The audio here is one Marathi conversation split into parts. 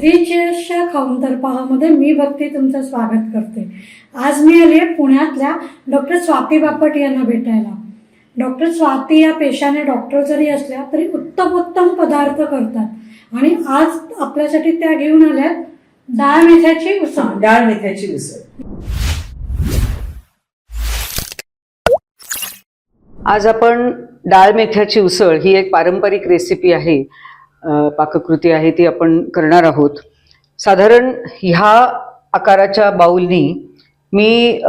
थ्री चेअर्सच्या खाऊंतरपाहामध्ये मी भक्ती तुमचं स्वागत करते. आज मी आले पुण्यातल्या डॉक्टर स्वाती बापट यांना भेटायला. डॉक्टर स्वाती या पेशाने डॉक्टर जरी असल्या तरी उत्तम उत्तम पदार्थ करतात. आणि आज आपल्यासाठी त्या घेऊन आल्यात डाळ मेथ्याची उसळ. डाळ मेथ्याची उसळ. आज आपण डाळ मेथ्याची उसळ ही एक पारंपरिक रेसिपी आहे. पाककृती आहे ती आपण करणार आहोत. साधारण ह्या आकाराच्या बाऊलनी मी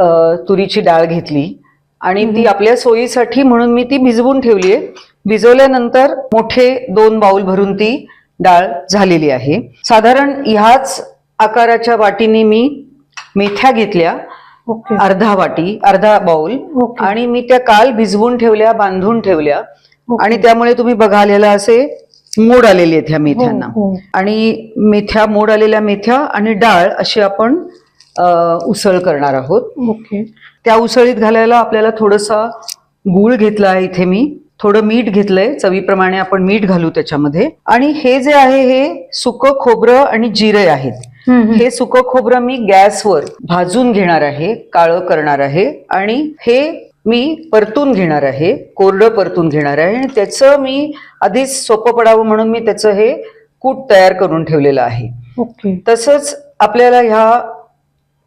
तुरीची डाळ घेतली आणि ती आपल्या सोयीसाठी म्हणून मी ती भिजवून ठेवली आहे. भिजवल्यानंतर मोठे दोन बाऊल भरून ती डाळ झालेली आहे. साधारण ह्याच आकाराच्या वाटीने मी मेथ्या घेतल्या. ओके. अर्धा वाटी अर्धा बाउल ओके. आणि मी त्या काल भिजवून ठेवल्या बांधून ठेवल्या. ओके. आणि त्यामुळे तुम्ही बघाल याला असे मोड आलेले आहेत ह्या मेथ्यांना. हो, हो. आणि मेथ्या मोड आलेल्या मेथ्या आणि डाळ अशी आपण उसळ करणार आहोत. ओके. त्या उसळीत घालायला आपल्याला थोडंसं गूळ घेतला आहे इथे मी. थोडं मीठ घेतलंय. चवीप्रमाणे आपण मीठ घालू त्याच्यामध्ये. आणि हे जे आहे हे सुकं खोबरं आणि जिरे आहेत. हे सुकं खोबरं मी गॅसवर भाजून घेणार आहे काळं करणार आहे. आणि हे मी परतून घेणार आहे कोरडं परतून घेणार आहे आणि त्याचं मी आधीच सोपं पडावं म्हणून मी त्याचं हे कूट तयार करून ठेवलेलं आहे. तसंच आपल्याला ह्या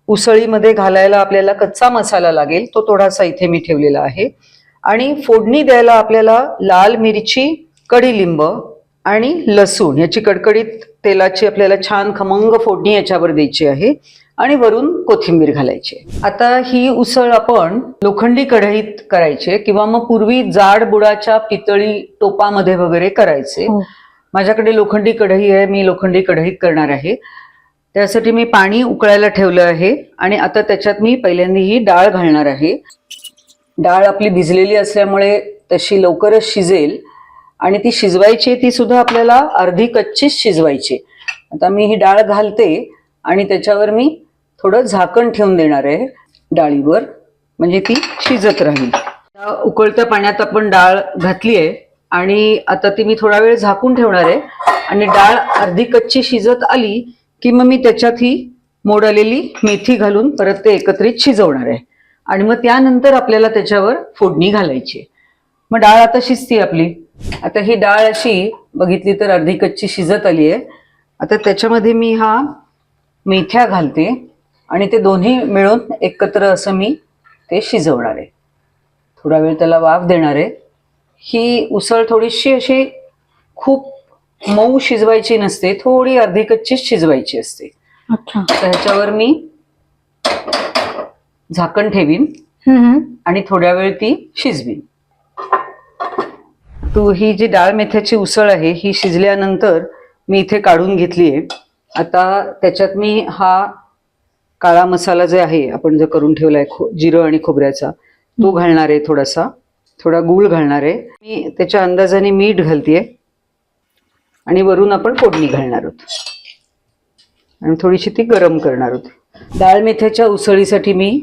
उसळीमध्ये घालायला आपल्याला कच्चा मसाला लागेल तो थोडासा इथे मी ठेवलेला आहे. आणि फोडणी द्यायला आपल्याला लाल मिरची कढीलिंब आणि लसूण याची कडकडीत तेलाची आपल्याला छान खमंग फोडणी याच्यावर द्यायची आहे. आणि वरून कोथिंबीर घालायची. आता ही उसळ आपण लोखंडी कढईत करायची किंवा मग पूर्वी जाड बुडाच्या पितळी टोपामध्ये वगैरे करायचे. हो. माझ्याकडे लोखंडी कढई आहे मी लोखंडी कढईत करणार आहे. त्यासाठी मी पाणी उकळायला ठेवलं आहे आणि आता त्याच्यात मी पहिल्यांदा ही डाळ घालणार आहे. डाळ आपली भिजलेली असल्यामुळे तशी लवकरच शिजेल आणि ती शिजवायची ती सुद्धा आपल्याला अर्धी कच्चीच शिजवायची. आता मी ही डाळ घालते. आणि त्याच्यावर मी थोडं झाकण ठेवून देणार आहे डाळीवर. म्हणजे ती शिजत राहील. उकळत्या पाण्यात आपण डाळ घातली आहे आणि आता ती मी थोडा वेळ झाकून ठेवणार आहे. आणि डाळ अर्धी कच्ची शिजत आली की मग मी त्याच्यात ही मोड आलेली मेथी घालून परत ते एकत्रित शिजवणार आहे. आणि मग त्यानंतर आपल्याला त्याच्यावर फोडणी घालायची मग डाळ आता शिजती आपली. आता ही डाळ अशी बघितली तर अर्धी कच्ची शिजत आली आहे. आता त्याच्यामध्ये मी हा मेथ्या घालते आणि ते दोन्ही मिळून एकत्र असं मी ते शिजवणार आहे. थोडा वेळ त्याला वाफ देणार आहे. ही उसळ थोडीशी अशी खूप मऊ शिजवायची नसते थोडी अर्धी कच्चीच शिजवायची असते. ह्याच्यावर मी झाकण ठेवीन. आणि थोड्या वेळ ती शिजवीन. तू ही जी डाळ मेथ्याची उसळ आहे ही शिजल्यानंतर मी इथे काढून घेतली आहे आता त्याच्यात मी हा काळा मसाला जे आहे आपण जो करून ठेवलाय खो जिरं आणि खोबऱ्याचा तो घालणार आहे थोडासा. थोडा गूळ घालणार आहे. मी त्याच्या अंदाजाने मीठ घालतेय. आणि वरून आपण फोडणी घालणार आहोत. आणि थोडीशी ती गरम करणार आहोत. डाळ मेथ्याच्या उसळीसाठी मी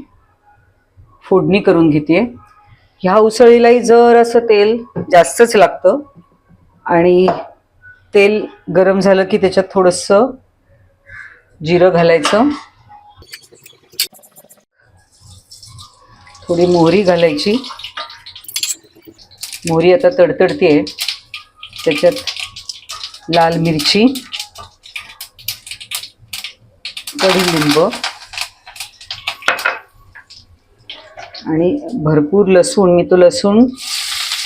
फोडणी करून घेते ह्या उसळीलाही जर असं तेल जास्तच लागतं आणि तेल गरम झालं की त्याच्यात थोडंसं जिरं घालायचं. थोडी मोहरी घालायची. मोहरी आता तडतडते त्याच्यात लाल मिरची कढीलिंब आणि भरपूर लसूण. मी तो लसूण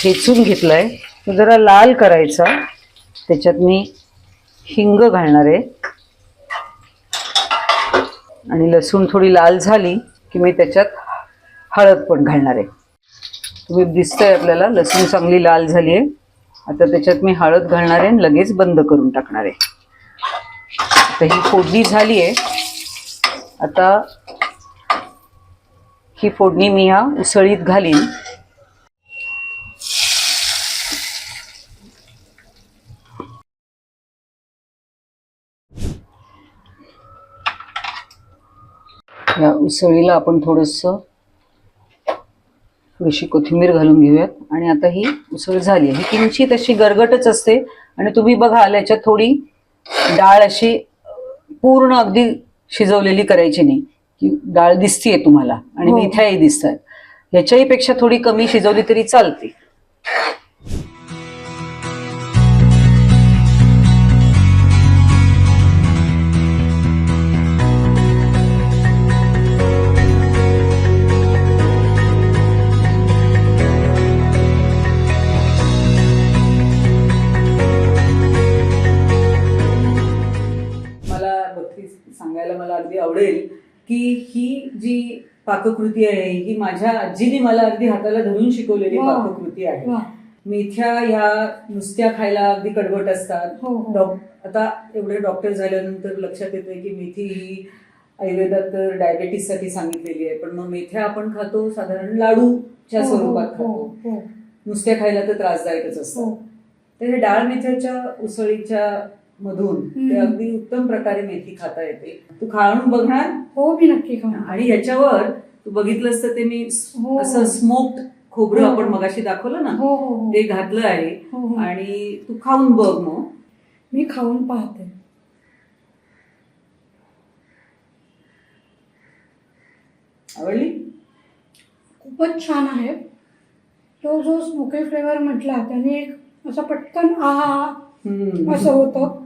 ठेचून आहे तो जरा लाल करायचा. त्याच्यात मी हिंग घालणार आहे. आणि लसूण थोडी लाल झाली की मी त्याच्यात हळद पण घालणार आहे. तुम्ही दिसतंय आपल्याला लसूण चांगली लाल झाली आहे. आता त्याच्यात मी हळद घालणार आहे आणि लगेच बंद करून टाकणार आहे. आता ही फोडणी झाली आहे. आता ही फोडणी मी ह्या उसळीत घालीन. या उसळीला आपण थोडस थोडीशी कोथिंबीर घालून घेऊयात. आणि आता ही उसळ झाली ही किंचित अशी गरगटच असते. आणि तुम्ही बघाल याच्यात थोडी डाळ अशी पूर्ण अगदी शिजवलेली करायची नाही. की डाळ दिसतीये तुम्हाला. आणि हो. मेथ्याही दिसत आहेत ह्याच्याही पेक्षा थोडी कमी शिजवली तरी चालते. की ही जी पाककृती आहे ही माझ्या आजीने मला अगदी हाताला धरून शिकवलेली वा. पाककृती आहे. वा मेथ्या ह्या नुसत्या खायला अगदी कडवट असतात. हो हो. डॉक- आता एवढे डॉक्टर झाल्यानंतर लक्षात येते की मेथी ही आयुर्वेदात तर डायबेटीससाठी सांगितलेली आहे. पण मग मेथ्या आपण खातो साधारण लाडूच्या हो, हो, स्वरूपात खातो. हो, नुसत्या खायला तर त्रासदायकच हो. असतात तर हे डाळ मेथ्याच्या उसळीच्या मधून ते. अगदी उत्तम प्रकारे मेथी खाता येते. तू खाऊन बघणार? हो मी नक्की खाऊ आणि ह्याच्यावर तू बघितलंस तर ते मी हो. असं स्मोक्ड खोबरं हो. आपण मगाशी दाखवलं ना? हो हो ते घातलं आहे. आणि तू खाऊन बघ मग. मी खाऊन पाहते. आवडली? खूपच छान आहे. तो जो स्मोकी फ्लेवर म्हटला त्याने एक असं पटकन आहा. असं होतं.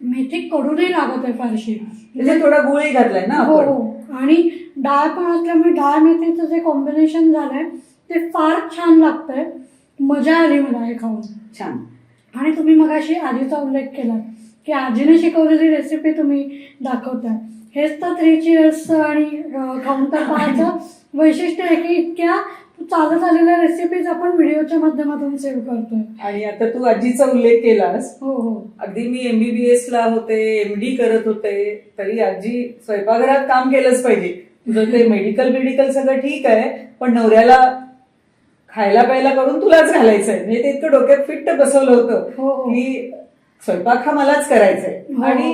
मेथी कडू नाही लागत आहे फारशी. त्याच्यात थोडा गुळही घातलाय ना हो आपण? हो आणि डाळ पण असल्यामुळे डाळ मेथीचं जे कॉम्बिनेशन झालंय ते फार छान लागतंय. मजा आली मला हे खाऊन. छान. आणि तुम्ही मगाशी आजीचा उल्लेख केला की आजीने शिकवलेली रेसिपी तुम्ही दाखवताय हेच तर थ्री चिअर्स आणि अं, खाऊन तर पाहायचं. वैशिष्ट्य आहे की इतक्या चालत आलेल्या रेसिपीज आपण व्हिडिओच्या माध्यमातून सेव्ह करतोय. आणि आता तू आजीचा उल्लेख केलास. हो हो. अगदी मी एमबीबीएस ला होते एमडी करत होते तरी आजी स्वयंपाकघरात काम केलंच पाहिजे. तुझं ते मेडिकल मेडिकल सगळं ठीक आहे पण नवऱ्याला खायला प्यायला करून तुलाच घालायचंय. म्हणजे ते इतकं डोक्यात फिट्ट बसवलं होतं हो हो. की स्वयंपाक हा मलाच करायचा आहे हो. आणि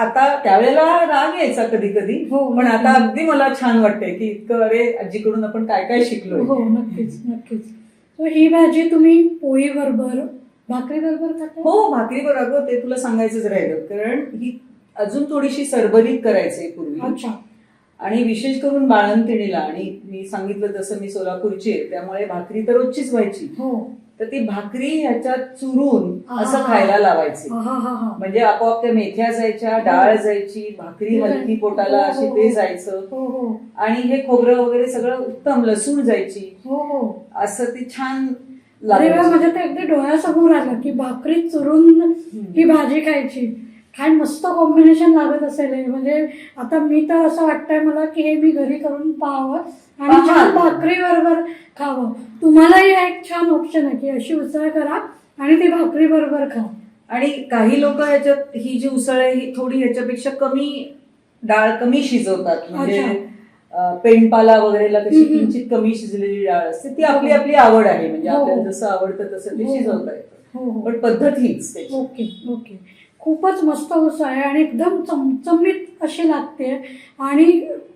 आता त्यावेळेला राग यायचा कधी कधी हो. पण आता अगदी मला छान वाटतंय की इतकं अरे आजीकडून आपण काय काय शिकलोय? हो नक्कीच नक्कीच. So, ही भाजी तुम्ही पोळी बरोबर भाकरी बरोबर खाता? हो भाकरी बरोबर ते तुला सांगायचंच राहिलं कारण ही अजून थोडीशी सरभरीत करायचंय पूर्वी. अच्छा. आणि विशेष करून बाळंतिणीला आणि मी सांगितलं तसं मी सोलापूरची आहे त्यामुळे भाकरी तर रोजचीच व्हायची. हो. तर ती भाकरी ह्याच्यात चुरून असं. खायला लावायची. हा हा हा हा म्हणजे आपोआप त्या मेथ्या जायच्या डाळ जायची भाकरी हलकी पोटाला अशी ते जायचं. हो हो. आणि हे खोबरं वगैरे सगळं उत्तम लसूण जायची. हो हो. असं ती छान अरे. म्हणजे ते अगदी डोळ्यासमोर आलं की भाकरी चुरून ही भाजी खायची. काय मस्त कॉम्बिनेशन लागत असेल हे. म्हणजे आता मी तर असं वाटतंय मला की हे मी घरी करून पाहावं आणि पहा. छान भाकरी बरोबर खावं तुम्हालाही हा एक छान ऑप्शन आहे की अशी उसळ करा आणि ती भाकरी बरोबर खा आणि काही लोक ह्याच्यात ही जी उसळ आहे ही थोडी ह्याच्यापेक्षा कमी डाळ कमी शिजवतात म्हणजे अच्छा. अं, पेंडपाला वगैरेला कशी हम्म. किंचित कमी शिजलेली डाळ असते ती आपली आपली आवड आहे म्हणजे हो. आपल्याला जसं आवडतं तसं ते हो. शिजवता येतं हो हो पण पद्धत हीच त्याची. ओके ओके खूपच मस्त उसळ आहे आणि एकदम चमचमीत अशी लागते आणि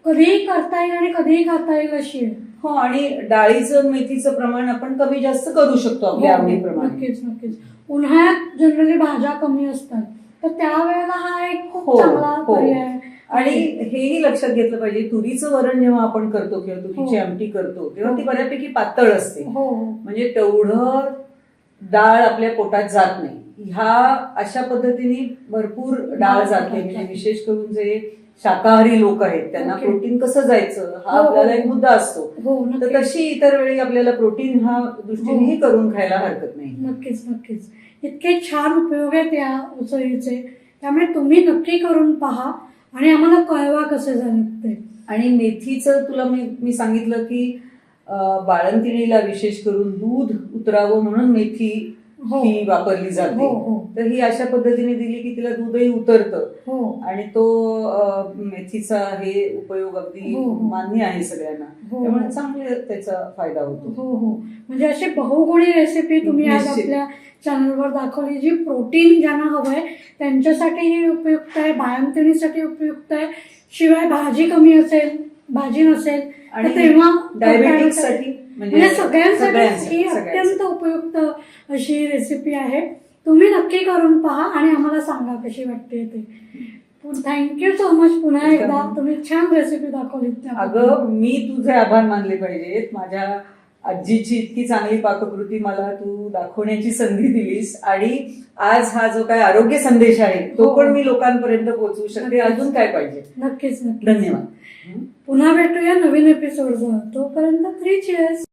कधीही करता येईल आणि कधीही खाता येईल अशी आहे हो आणि डाळीचं मेथीचं प्रमाण आपण कमी जास्त करू शकतो आपल्या हो, आवडीप्रमाणे नक्कीच नक्कीच उन्हाळ्यात जनरली भाज्या कमी असतात तर त्यावेळेला हा एक खूप हो, चांगला हो. पर्याय आहे. आणि हेही लक्षात घेतलं पाहिजे तुरीचं वरण जेव्हा आपण करतो किंवा तुरीची हो. आमटी करतो तेव्हा ती. बऱ्यापैकी पातळ असते हो हो म्हणजे तेवढं डाळ आपल्या पोटात जात नाही ह्या अशा पद्धतीने भरपूर डाळ जाते. म्हणजे विशेष करून जे शाकाहारी लोक आहेत त्यांना. प्रोटीन कसं जायचं? हा हो, हो. आपल्याला एक मुद्दा असतो. हो तर तशी इतर वेळी आपल्याला प्रोटीन हा दृष्टीनेही. करून खायला हरकत नाही. नक्कीच नक्कीच. इतके छान उपयोग आहेत या उसळीचे. त्यामुळे तुम्ही नक्की करून पहा आणि आम्हाला कळवा कसे झाले ते आणि मेथीचं तुला मी मी सांगितलं की बाळंतिणीला विशेष करून दूध उतरावं म्हणून मेथी हो. ही वापरली हो जाते. हो तर ही अशा पद्धतीने दिली की तिला दूधही उतरतं. हो. आणि तो मेथीचा हे उपयोग अगदी हो, हो. मान्य आहे सगळ्यांना. हो. त्यामुळे चांगले त्याचा फायदा होतो. हो हो. म्हणजे अशी बहुगुणी रेसिपी तुम्ही आज. आपल्या चॅनलवर दाखवली जी प्रोटीन ज्यांना हवंय त्यांच्यासाठीही उपयुक्त आहे बाळंतिणीसाठी उपयुक्त आहे. शिवाय भाजी कमी असेल भाजी नसेल आणि तेव्हा डायबेटिक्ससाठी म्हणजे सगळ्यांसाठी सगळ्यांसाठी- ही. अत्यंत उपयुक्त अशी रेसिपी आहे. तुम्ही नक्की करून पहा आणि आम्हाला सांगा कशी वाटते ते. थँक्यू सो मच पुन्हा एकदा. तुम्ही छान रेसिपी दाखवलीत त्याबद्दल. अगं मी तुझे आभार मानले पाहिजेत. माझ्या आजीची इतकी चांगली पाककृती मला तू दाखवण्याची संधी दिलीस. आणि आज हा जो काय आरोग्य संदेश आहे तो हो. पण मी लोकांपर्यंत पोहोचवू शकते. अजून काय पाहिजे? नक्कीच धन्यवाद. पुन्हा भेटूया नवीन एपिसोडसह तोपर्यंत थ्री चेअर्स